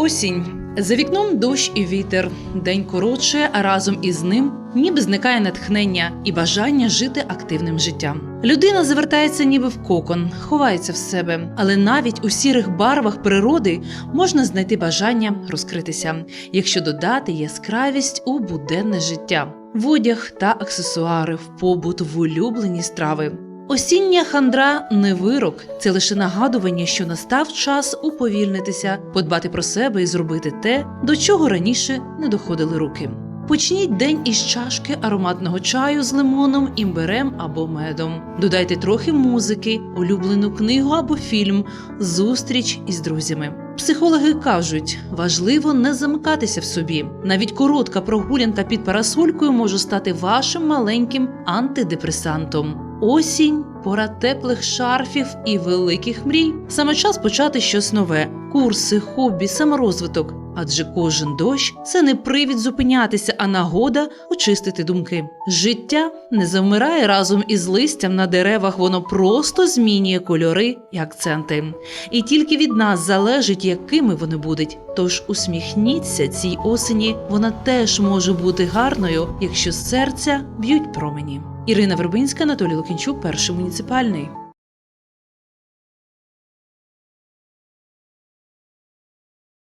Осінь. За вікном дощ і вітер. День коротше, а разом із ним ніби зникає натхнення і бажання жити активним життям. Людина завертається ніби в кокон, ховається в себе, але навіть у сірих барвах природи можна знайти бажання розкритися, якщо додати яскравість у буденне життя, в одяг та аксесуари, в побут, в улюблені страви. Осіння хандра не вирок, це лише нагадування, що настав час уповільнитися, подбати про себе і зробити те, до чого раніше не доходили руки. Почніть день із чашки ароматного чаю з лимоном, імбирем або медом. Додайте трохи музики, улюблену книгу або фільм, зустріч із друзями. Психологи кажуть, важливо не замикатися в собі. Навіть коротка прогулянка під парасолькою може стати вашим маленьким антидепресантом. Осінь пора теплих шарфів і великих мрій. Саме час почати щось нове: курси, хобі, саморозвиток. Адже кожен дощ це не привід зупинятися, а нагода очистити думки. Життя не завмирає разом із листям на деревах, воно просто змінює кольори і акценти. І тільки від нас залежить, якими вони будуть. Тож усміхніться цій осені, вона теж може бути гарною, якщо серця б'ють промені. Ірина Вербинська, Анатолій Лукінчук, перший муніципальний.